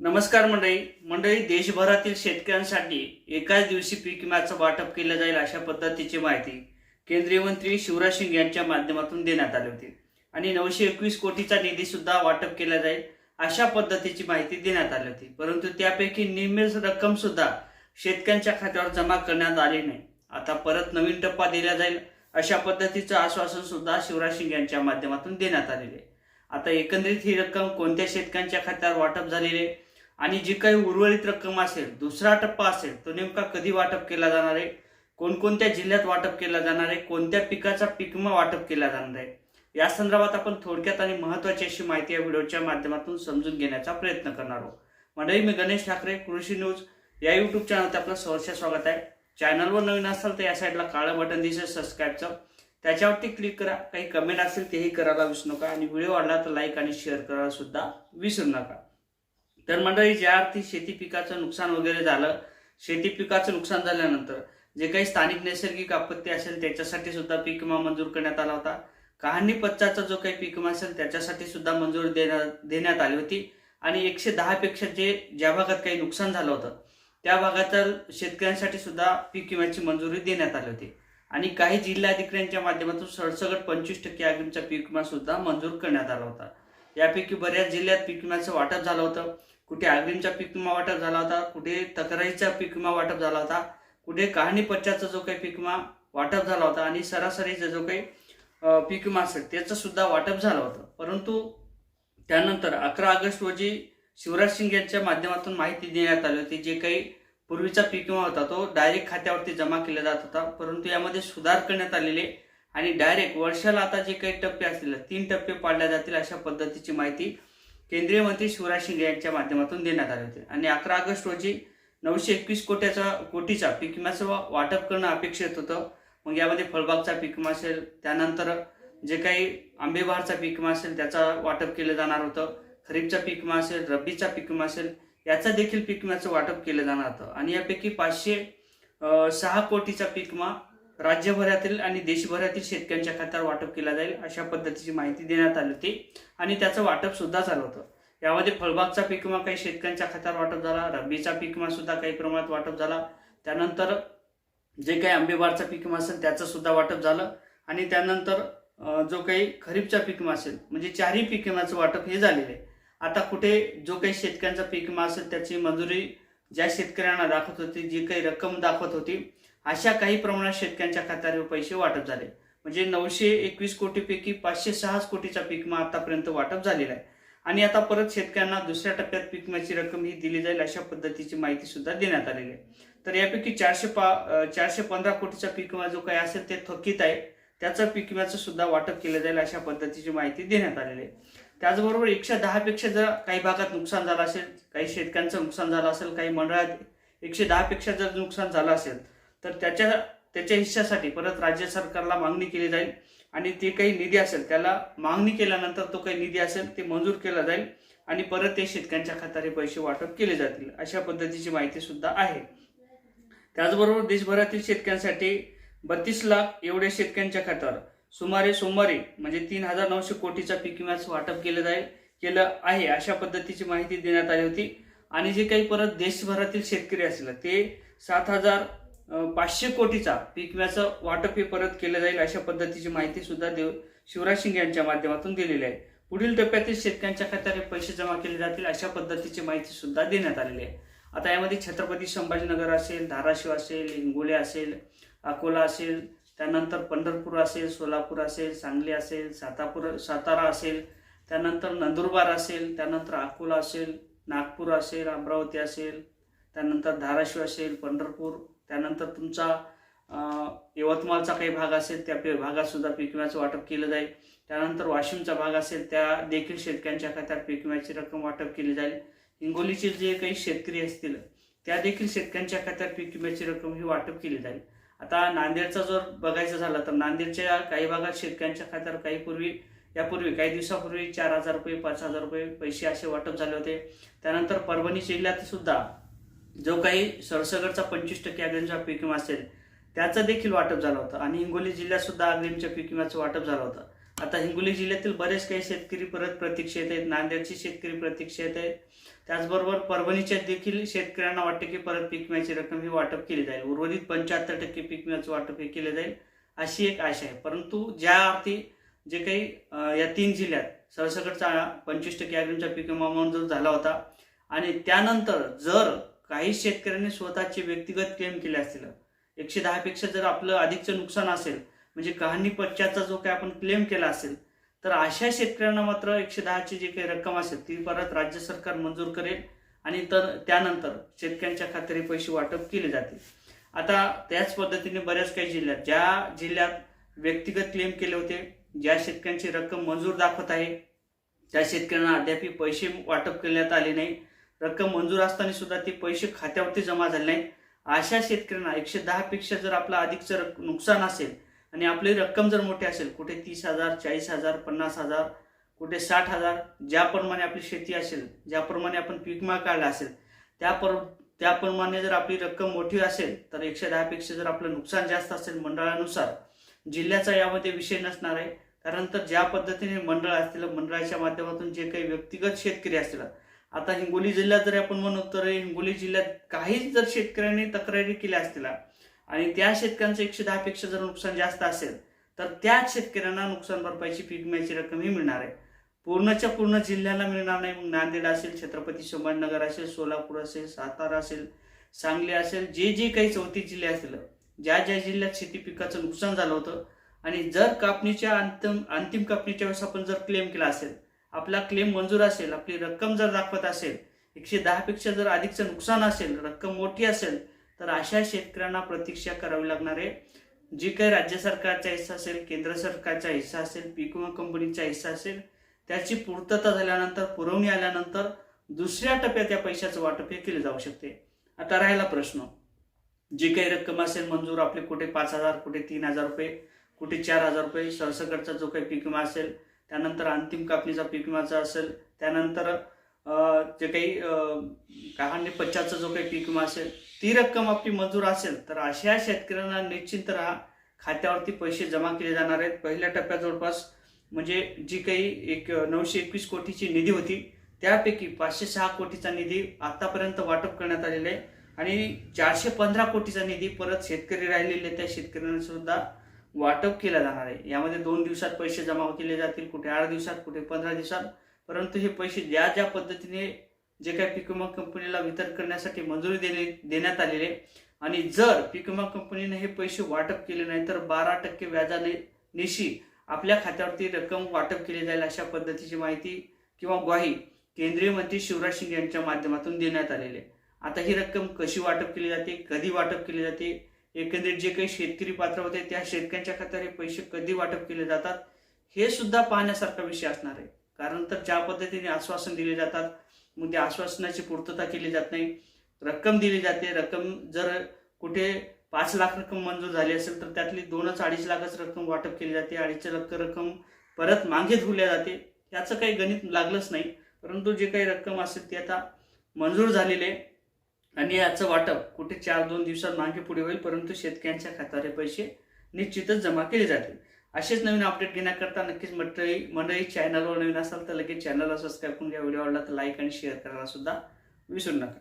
नमस्कार मंडळी. मंडळी देशभरातील शेतकऱ्यांसाठी एकाच दिवशी पीक विम्याचं वाटप केलं जाईल अशा पद्धतीची माहिती केंद्रीय मंत्री शिवराज सिंग यांच्या माध्यमातून देण्यात आली होती. आणि नऊशे एकवीस कोटीचा निधी सुद्धा वाटप केला जाईल अशा पद्धतीची माहिती देण्यात आली होती. परंतु त्यापैकी निम्मी रक्कम सुद्धा शेतकऱ्यांच्या खात्यावर जमा करण्यात आली नाही. आता परत नवीन टप्पा दिला जाईल अशा पद्धतीचं आश्वासन सुद्धा शिवराज सिंग यांच्या माध्यमातून देण्यात आलेले आहे. आता एकंदरीत ही रक्कम कोणत्या शेतकऱ्यांच्या खात्यावर वाटप झालेली आहे? आणि जी काही उर्वरित रक्कम असेल दुसरा टप्पा असेल तो नेमका कधी वाटप केला जाणार आहे? कोणकोणत्या जिल्ह्यात वाटप केला जाणार आहे? कोणत्या पिकाचा पिकमा वाटप केला जाणार आहे? या संदर्भात आपण थोडक्यात आणि महत्वाची अशी माहिती या व्हिडिओच्या माध्यमातून समजून घेण्याचा प्रयत्न करणार आहोत. मंडळी मी गणेश ठाकरे कृषी न्यूज या युट्यूब चॅनलवर आपलं सहर्ष स्वागत आहे. चॅनलवर नवीन असाल तर या साईडला काळं बटन दिसेल सबस्क्राईबचं त्याच्यावरती क्लिक करा. काही कमेंट असेल तेही करायला विसरू नका. आणि व्हिडिओ आवडला तर लाईक आणि शेअर करायला सुद्धा विसरू नका. तर मंडळी ज्या अर्थी शेती पिकाचं नुकसान वगैरे झालं शेती पिकाचं नुकसान झाल्यानंतर जे काही स्थानिक नैसर्गिक आपत्ती असेल त्याच्यासाठी सुद्धा पीक विमा मंजूर करण्यात आला होता. कहाणी पच्चाचा जो काही पीक विमा असेल त्याच्यासाठी सुद्धा मंजूर देण्यात देण्यात आली होती. आणि एकशे दहा पेक्षा जे ज्या भागात काही नुकसान झालं होतं त्या भागातील शेतकऱ्यांसाठी सुद्धा पीक विम्याची मंजुरी देण्यात आली होती. आणि काही जिल्हाधिकाऱ्यांच्या माध्यमातून सडसगट पंचवीस टक्के अग्रिमचा पीक विमा सुद्धा मंजूर करण्यात आला होता. यापैकी बऱ्याच जिल्ह्यात पीक विम्याचं वाटप झालं होतं. कुठे अग्रिमचा पीक विमा वाटप झाला होता कुठे तक्रारीचा पीक विमा वाटप झाला होता कुठे कहाणी पच्चाचा जो काही पीक विमा वाटप झाला होता आणि सरासरीचा जो काही पीक विमा असेल त्याचं सुद्धा वाटप झालं होतं. परंतु त्यानंतर अकरा ऑगस्ट रोजी शिवराज सिंग यांच्या माध्यमातून माहिती देण्यात आली होती जे काही पूर्वीचा पीक विमा होता तो डायरेक्ट खात्यावरती जमा केला जात होता. परंतु यामध्ये सुधार करण्यात आलेले आणि डायरेक्ट वर्षाला आता जे काही टप्पे असतील तीन टप्पे पाडल्या जातील अशा पद्धतीची माहिती केंद्रीय मंत्री शिवराज शिंदे यांच्या माध्यमातून देण्यात आले होते. आणि अकरा ऑगस्ट रोजी नऊशे एकवीस कोट्याचा कोटीचा पीक विम्याचं वाटप करणं अपेक्षित होतं. मग यामध्ये फळबागचा पीक विमा असेल त्यानंतर जे काही आंबेबहारचा पीक विमा असेल त्याचा वाटप केलं जाणार होतं. खरीपचा पीक विमा असेल रब्बीचा पीक विमा असेल याचा देखील पीक विम्याचं वाटप केलं जाणार होतं. आणि यापैकी पाचशे सहा कोटीचा पीक विमा राज्यभरातील आणि देशभरातील शेतकऱ्यांच्या खात्यावर वाटप केला जाईल अशा पद्धतीची माहिती देण्यात आली होती आणि त्याचं वाटप सुद्धा झालं होतं. यामध्ये फळबागचा पीक विमा काही शेतकऱ्यांच्या खात्यावर वाटप झाला रब्बीचा पीक विमा सुद्धा काही प्रमाणात वाटप झाला. त्यानंतर जे काही आंबेबारचा पीक विमा असेल त्याचं सुद्धा वाटप झालं आणि त्यानंतर जो काही खरीपचा पीक विमा असेल म्हणजे चारही पीक विम्याचं वाटप हे झालेलं आहे. आता कुठे जो काही शेतकऱ्यांचा पीक विमा असेल त्याची मंजुरी ज्या शेतकऱ्यांना दाखवत होती जी काही रक्कम दाखवत होती अशा काही प्रमाणात शेतकऱ्यांच्या खात्यावर पैसे वाटप झाले. म्हणजे नऊशे एकवीस कोटीपैकी पाचशे सहा कोटीचा पीक विमा आतापर्यंत वाटप झालेला आहे. आणि आता परत शेतकऱ्यांना दुसऱ्या टप्प्यात पीक विम्याची रक्कम ही दिली जाईल अशा पद्धतीची माहिती सुद्धा देण्यात आलेली आहे. तर यापैकी चारशे पा चारशे पंधरा कोटीचा पीक विमा जो काही असेल ते थकीत आहे त्याचं पीक विम्याचं सुद्धा वाटप केलं जाईल अशा पद्धतीची माहिती देण्यात आलेली आहे. त्याचबरोबर एकशे दहापेक्षा जर काही भागात नुकसान झालं असेल काही शेतकऱ्यांचं नुकसान झालं असेल काही मंडळात एकशे दहापेक्षा जर नुकसान झालं असेल तर त्याच्या त्याच्या हिश्श्यासाठी परत राज्य सरकारला मागणी केली जाईल. आणि ते काही निधी असेल त्याला मागणी केल्यानंतर तो काही निधी असेल ते मंजूर केला जाईल. आणि परत ते शेतकऱ्यांच्या खात्यावर पैसे वाटप केले जातील अशा पद्धतीची माहिती सुद्धा आहे. त्याचबरोबर देशभरातील शेतकऱ्यांसाठी बत्तीस लाख एवढ्या शेतकऱ्यांच्या खात्यावर सुमारे सोमवारी म्हणजे तीन हजार नऊशे कोटीचा पीक विम्याचं वाटप केलं जाईल केलं आहे अशा पद्धतीची माहिती देण्यात आली होती. आणि जे काही परत देशभरातील शेतकरी असेल ते सात हजार पाचशे कोटीचा पीक विम्याचं वाटप हे परत केलं जाईल अशा पद्धतीची माहिती सुद्धा देव शिवराज सिंग यांच्या माध्यमातून दिलेली आहे. पुढील टप्प्यातील शेतकऱ्यांच्या खात्याने पैसे जमा केले जातील अशा पद्धतीची माहिती सुद्धा देण्यात आलेली आहे. आता यामध्ये छत्रपती संभाजीनगर असेल धाराशिव असेल हिंगोली असेल अकोला असेल त्यानंतर पंढरपूर असेल सोलापूर असेल सांगली असेल सातापूर सातारा असेल त्यानंतर नंदुरबार असेल त्यानंतर अकोला असेल नागपूर असेल अमरावती असेल त्यानंतर धाराशिव असेल पंढरपूर त्यानंतर तुमचा यवतमाळचा काही भाग असेल त्या भागातसुद्धा पीक विम्याचं वाटप केलं जाईल. त्यानंतर वाशिमचा भाग असेल त्या देखील शेतकऱ्यांच्या खात्यात पीक विम्याची रक्कम वाटप केली जाईल. हिंगोलीचे जे काही शेतकरी असतील त्या देखील शेतकऱ्यांच्या खात्यात पीक विम्याची रक्कम ही वाटप केली जाईल. आता नांदेडचा जर बघायचं झालं तर नांदेडच्या काही भागात शेतकऱ्यांच्या खात्यावर काही पूर्वी यापूर्वी काही दिवसापूर्वी चार हजार रुपये पाच हजार रुपये पैसे असे वाटप झाले होते. त्यानंतर परभणी जिल्ह्यात सुद्धा जो काही सरसगटचा पंचवीस टक्के अग्रिमचा पीक विमा असेल त्याचं देखील वाटप झालं होतं. आणि हिंगोली जिल्ह्यात सुद्धा अग्रिमच्या पीक विम्याचं वाटप झालं होतं. आता हिंगोली जिल्ह्यातील बरेच काही शेतकरी परत प्रतीक्षेत आहेत. नांदेडचे शेतकरी प्रतीक्षेत आहेत. त्याचबरोबर परभणीच्या देखील शेतकऱ्यांना वाटते की परत पीक विम्याची रक्कम ही वाटप केली जाईल. उर्वरित पंच्याहत्तर टक्के पीक विम्याचं वाटप हे केलं जाईल अशी एक आशा आहे. परंतु ज्या अर्थी जे काही या तीन जिल्ह्यात सरसकटचा पंचवीस टक्के अग्रिमचा पीक विमा मंजूर झाला होता आणि त्यानंतर जर काही शेतकऱ्यांनी स्वतःचे व्यक्तिगत क्लेम केले असतील. एकशे दहापेक्षा जर आपलं अधिकचं नुकसान असेल म्हणजे कहाणी पश्चातचा जो काही आपण क्लेम केला असेल तर अशा शेतकऱ्यांना मात्र एकशे दहाची जी काही रक्कम असेल ती परत राज्य सरकार मंजूर करेल आणि तर त्यानंतर शेतकऱ्यांच्या खात्याने पैसे वाटप केले जातील. आता त्याच पद्धतीने बऱ्याच काही जिल्ह्यात ज्या जिल्ह्यात व्यक्तिगत क्लेम केले होते ज्या शेतकऱ्यांची रक्कम मंजूर दाखवत आहे त्या शेतकऱ्यांना अद्याप पैसे वाटप करण्यात आले नाही. रक्कम मंजूर असताना सुद्धा ते पैसे खात्यावरती जमा झाले नाही अशा शेतकऱ्यांना एकशे दहा पेक्षा जर आपलं अधिकचं रक- नुकसान असेल आणि आपली रक्कम जर मोठी असेल कुठे तीस हजार चाळीस हजार पन्नास हजार कुठे साठ हजार ज्याप्रमाणे आपली शेती असेल ज्याप्रमाणे आपण पीक विमा काढला असेल त्या पर त्याप्रमाणे जर आपली रक्कम मोठी असेल तर एकशे दहापेक्षा जर आपलं नुकसान जास्त असेल मंडळानुसार जिल्ह्याचा यामध्ये विषय नसणार आहे. कारण तर ज्या पद्धतीने मंडळ असतील मंडळाच्या माध्यमातून जे काही व्यक्तिगत शेतकरी असतील आता हिंगोली जिल्ह्यात जर आपण म्हणू तर हिंगोली जिल्ह्यात काहीच जर शेतकऱ्यांनी तक्रारी केल्या असतील आणि त्या शेतकऱ्यांचं एकशे दहापेक्षा जर नुकसान जास्त असेल तर त्याच शेतकऱ्यांना नुकसान भरपाईची पीक विम्याची रक्कम ही मिळणार आहे. पूर्णच्या पूर्ण जिल्ह्याला मिळणार नाही मग नांदेड असेल छत्रपती संभाजीनगर असेल सोलापूर असेल सातारा असेल सांगली असेल जे जे काही चौतीस जिल्हे असतील ज्या ज्या जिल्ह्यात शेती पिकाचं नुकसान झालं होतं आणि जर कापणीच्या अंतिम अंतिम कापणीच्या वेळेस आपण जर क्लेम केला असेल आपला क्लेम मंजूर असेल आपली रक्कम जर दाखवत असेल एकशे दहापेक्षा जर अधिकचं नुकसान असेल रक्कम मोठी असेल तर अशा शेतकऱ्यांना प्रतीक्षा करावी लागणार आहे. जी काही राज्य सरकारचा हिस्सा असेल केंद्र सरकारचा हिस्सा असेल पीक विमा कंपनीचा हिस्सा असेल त्याची पूर्तता झाल्यानंतर पुरवणी आल्यानंतर दुसऱ्या टप्प्यात या पैशाचं वाटप हे केले जाऊ शकते. आता राहिला प्रश्न. जी काही रक्कम असेल मंजूर आपले कुठे पाच हजार कुठे तीन हजार रुपये कुठे चार हजार रुपये सरसकटचा जो काही पीक विमा असेल त्यानंतर अंतिम कापणीचा पीक विमाचा असेल. त्यानंतर जे काही अं, पच्चाचा जो काही पीक विमा असेल ती रक्कम आपली मंजूर असेल तर अशा शेतकऱ्यांना निश्चित राहा. खात्यावरती पैसे जमा केले जाणार आहेत. पहिल्या टप्प्यात जवळपास म्हणजे जी काही एक नऊशे एकवीस कोटीची निधी होती त्यापैकी पाचशे सहा कोटीचा निधी आतापर्यंत वाटप करण्यात आलेला आहे. आणि चारशे पंधरा कोटीचा निधी परत शेतकरी राहिलेले त्या शेतकऱ्यांना सुद्धा वाटप केला जाणार आहे. यामध्ये दोन दिवसात पैसे जमा केले जातील कुठे आठ दिवसात कुठे पंधरा दिवसात. परंतु हे पैसे ज्या ज्या पद्धतीने जे काही पीक विमा कंपनीला वितरण करण्यासाठी मंजुरी देणे देण्यात आलेले आणि जर पीक विमा कंपनीने हे पैसे वाटप केले नाही तर बारा टक्के व्याजाने निशी आपल्या खात्यावरती रक्कम वाटप केली जाईल अशा पद्धतीची माहिती किंवा ग्वाही केंद्रीय मंत्री शिवराज सिंग यांच्या माध्यमातून देण्यात आलेली आता ही रक्कम कशी वाटप केली जाते कधी वाटप केली जाते एकंदरीत जे काही शेतकरी पात्र होते त्या शेतकऱ्यांच्या खात्यावर हे पैसे कधी वाटप केले जातात हे सुद्धा पाहण्यासारखा विषय असणार आहे. कारण तर ज्या पद्धतीने आश्वासन दिले जातात मग त्या आश्वासनाची पूर्तता केली जात नाही. रक्कम दिली जाते. रक्कम जर कुठे पाच लाख रक्कम मंजूर झाली असेल तर त्यातली दोनच अडीच लाखच रक्कम वाटप केली जाते. अडीच लाख रक्कम परत मागे धुल्या जाते. याचं काही गणित लागलंच नाही. परंतु जे काही रक्कम असेल ते आता मंजूर झालेले आहे. आणि याचं वाटप कुठे चार दोन दिवसात मागे पुढे होईल परंतु शेतकऱ्यांच्या खात्यावर पैसे निश्चितच जमा केले जातील. असेच नवीन अपडेट घेण्याकरता नक्कीच मंडळी मंडळी चॅनलवर नवीन असाल तर लगेच चॅनलला सबस्क्राईब करून घ्या. व्हिडिओ आवडला तर लाईक आणि शेअर करायला सुद्धा विसरू नका.